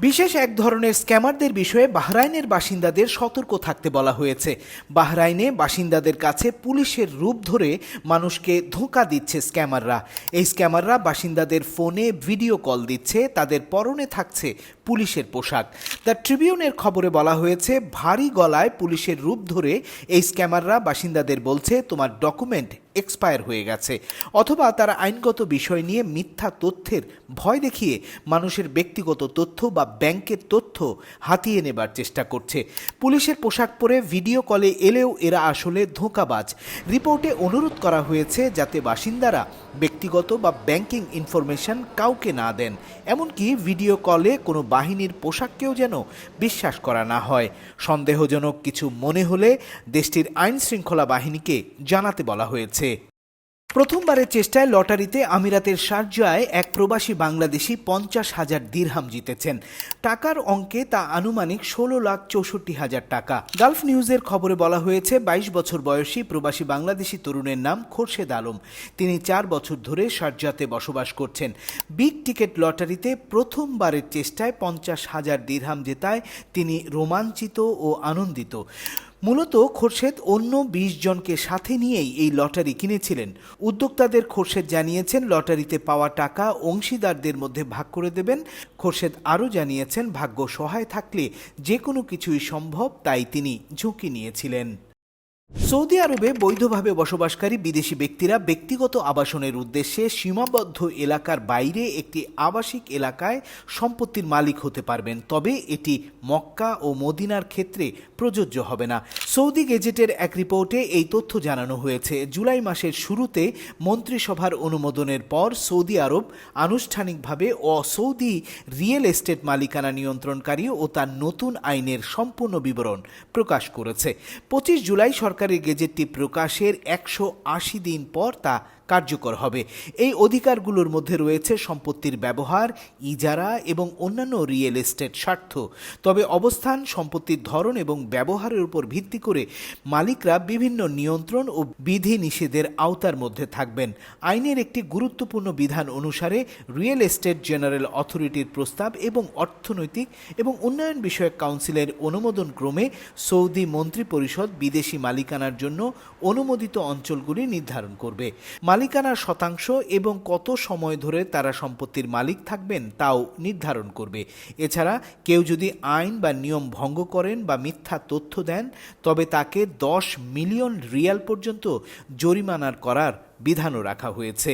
বিশেষ এক ধরনের স্ক্যামারদের বিষয়ে বাহরাইনের বাসিন্দাদের সতর্ক থাকতে বলা হয়েছে। বাহরাইনে বাসিন্দাদের কাছে পুলিশের রূপ ধরে মানুষকে ধোঁকা দিচ্ছে স্ক্যামাররা। এই স্ক্যামাররা বাসিন্দাদের ফোনে ভিডিও কল দিচ্ছে, তাদের পরনে থাকছে পুলিশের পোশাক। দ্য ট্রিবিউনের খবরে বলা হয়েছে, ভারী গলায় পুলিশের রূপ ধরে এই স্ক্যামাররা বাসিন্দাদের বলছে, তোমার ডকুমেন্ট এক্সপায়ার হয়ে গেছে, অথবা তারা আইনগত বিষয় নিয়ে মিথ্যা তথ্যের ভয় দেখিয়ে মানুষের ব্যক্তিগত তথ্য বা ব্যাংকের তথ্য হাতিয়ে নেবার চেষ্টা করছে। পুলিশের পোশাক পরে ভিডিও কলে এলেও এরা আসলে ধোঁকাবাজ। রিপোর্টে অনুরোধ করা হয়েছে যাতে বাসিন্দারা ব্যক্তিগত বা ব্যাংকিং ইনফরমেশন কাউকে না দেন, এমনকি ভিডিও কলে কোনো বাহিনীর পোশাককেও যেন বিশ্বাস করা না হয়। সন্দেহজনক কিছু মনে হলে দেশটির আইন শৃঙ্খলা বাহিনীকে জানাতে বলা হয়েছে। প্রথমবারের চেষ্টায় লটারিতে আমিরাতের শারজায় এক প্রবাসী বাংলাদেশি পঞ্চাশ হাজার দিরহাম জিতেছেন। টাকার অঙ্কে তা আনুমানিক ষোলো লাখ চৌষট্টি হাজার টাকা। গালফ নিউজের খবরে বলা হয়েছে, বাইশ বছর বয়সী প্রবাসী বাংলাদেশি তরুণের নাম খোরশেদ আলম। তিনি চার বছর ধরে শারজাতে বসবাস করছেন। বিগ টিকেট লটারিতে প্রথমবারের চেষ্টায় পঞ্চাশ হাজার দিরহাম জেতায় তিনি রোমাঞ্চিত ও আনন্দিত। মূলত খোরশেদ অন্য বিশ জনকে সাথে নিয়েই এই লটারি কিনেছিলেন। উদ্যোক্তাদের খোরশেদ জানিয়েছেন, লটারিতে পাওয়া টাকা অংশীদারদের মধ্যে ভাগ করে দেবেন। খোরশেদ আরও জানিয়েছেন, ভাগ্য সহায় থাকলে যে কোনো কিছুই সম্ভব, তাই তিনি ঝুঁকি নিয়েছিলেন। সৌদি আরবে বৈধভাবে বসবাসকারী বিদেশি ব্যক্তিরা ব্যক্তিগত আবাসনের উদ্দেশ্যে সীমাবদ্ধ এলাকার বাইরে একটি আবাসিক এলাকায় সম্পত্তির মালিক হতে পারবেন। তবে এটি মক্কা ও মদিনার ক্ষেত্রে প্রযোজ্য হবে না। সৌদি গেজেটের এক রিপোর্টে এই তথ্য জানানো হয়েছে। জুলাই মাসের শুরুতে মন্ত্রিসভার অনুমোদনের পর সৌদি আরব আনুষ্ঠানিকভাবে অসৌদি রিয়েল এস্টেট মালিকানা নিয়ন্ত্রণকারী ও তার নতুন আইনের সম্পূর্ণ বিবরণ প্রকাশ করেছে। পঁচিশ জুলাই সরকারি গেজেটটি প্রকাশের একশো আশি দিন পর তা কার্যকর হবে। এই অধিকারগুলোর মধ্যে রয়েছে সম্পত্তির ব্যবহার, ইজারা এবং অন্যান্য রিয়েল এস্টেট স্বার্থ। তবে অবস্থান, সম্পত্তির ধরন এবং ব্যবহারের উপর ভিত্তি করে মালিকরা বিভিন্ন নিয়ন্ত্রণ ও বিধি নিষেধের আওতার মধ্যে থাকবেন। আইনের একটি গুরুত্বপূর্ণ বিধান অনুসারে রিয়েল এস্টেট জেনারেল অথরিটির প্রস্তাব এবং অর্থনৈতিক এবং উন্নয়ন বিষয়ক কাউন্সিলের অনুমোদন ক্রমে সৌদি মন্ত্রী পরিষদ বিদেশি মালিকানার জন্য অনুমোদিত অঞ্চলগুলি নির্ধারণ করবে। মালিকানার শতাংশ এবং কত সময় ধরে তারা সম্পত্তির মালিক থাকবেন তাও নির্ধারণ করবে। এছাড়া কেউ যদি আইন বা নিয়ম ভঙ্গ করেন বা মিথ্যা তথ্য দেন, তবে তাকে দশ মিলিয়ন রিয়াল পর্যন্ত জরিমানার করার বিধানও রাখা হয়েছে।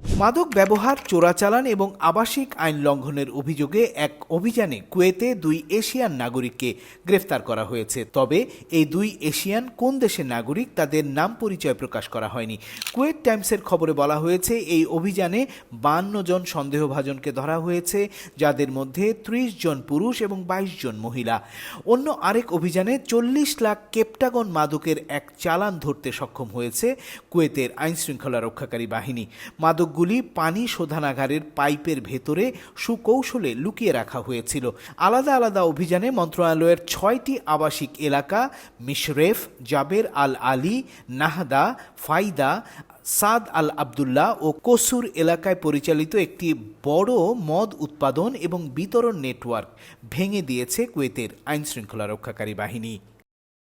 মাদক ব্যবহার, চোরাচালান এবং আবাসিক আইন লঙ্ঘনের অভিযোগে এক অভিযানে কুয়েতে দুই এশিয়ান নাগরিককে গ্রেফতার করা হয়েছে। তবে এই দুই এশিয়ান কোন দেশের নাগরিক তাদের নাম পরিচয় প্রকাশ করা হয়নি। কুয়েত টাইমসের খবরে বলা হয়েছে, এই অভিযানে বান্ন জন সন্দেহভাজনকে ধরা হয়েছে, যাদের মধ্যে ত্রিশ জন পুরুষ এবং বাইশ জন মহিলা। অন্য আরেক অভিযানে চল্লিশ লাখ কেপটাগন মাদকের এক চালান ধরতে সক্ষম হয়েছে কুয়েতের আইনশৃঙ্খলা রক্ষাকারী বাহিনী। মাদকগুলি পানি শোধনাগারের পাইপের ভেতরে সুকৌশলে লুকিয়ে রাখা হয়েছিল। আলাদা আলাদা অভিযানে মন্ত্রণালয়ের ছয়টি আবাসিক এলাকা, মিশরেফ, জাবের আল আলী নাহদা, ফাইদা, সাদ আল আবদুল্লাহ ও কসুর এলাকায় পরিচালিত একটি বড় মদ উৎপাদন এবং বিতরণ নেটওয়ার্ক ভেঙে দিয়েছে কুয়েতের আইনশৃঙ্খলা রক্ষাকারী বাহিনী।